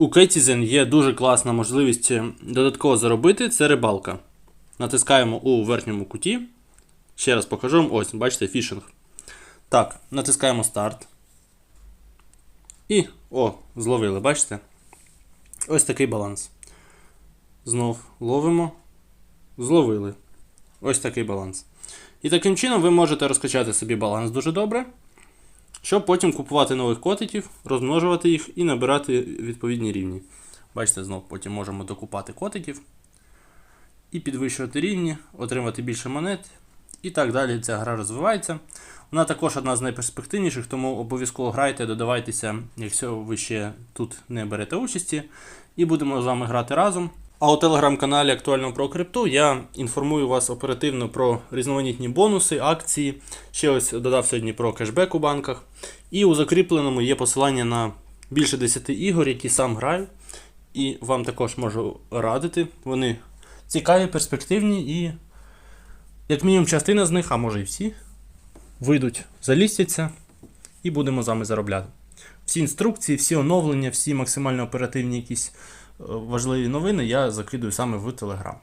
У Citizen є дуже класна можливість додатково заробити це рибалка. Натискаємо у верхньому куті. Ще раз покажу вам. Ось, бачите, фішинг. Так, натискаємо старт. І. О, зловили, бачите? Ось такий баланс. Знов ловимо. Зловили. Ось такий баланс. І таким чином ви можете розкачати собі баланс дуже добре, щоб потім купувати нових котиків, розмножувати їх і набирати відповідні рівні. Бачите, знов потім можемо докупати котиків і підвищувати рівні, отримати більше монет. І так далі ця гра розвивається. Вона також одна з найперспективніших, тому обов'язково грайте, додавайтеся, якщо ви ще тут не берете участі, і будемо з вами грати разом. А у телеграм-каналі Актуально про крипту я інформую вас оперативно про різноманітні бонуси, акції. Ще ось додав сьогодні про кешбек у банках. І у закріпленому є посилання на більше 10 ігор, які сам граю. І вам також можу радити. Вони цікаві, перспективні і, як мінімум, частина з них, а може і всі, вийдуть, залістяться і будемо з вами заробляти. Всі інструкції, всі оновлення, всі максимально оперативні якісь важливі новини я закидую саме в Telegram.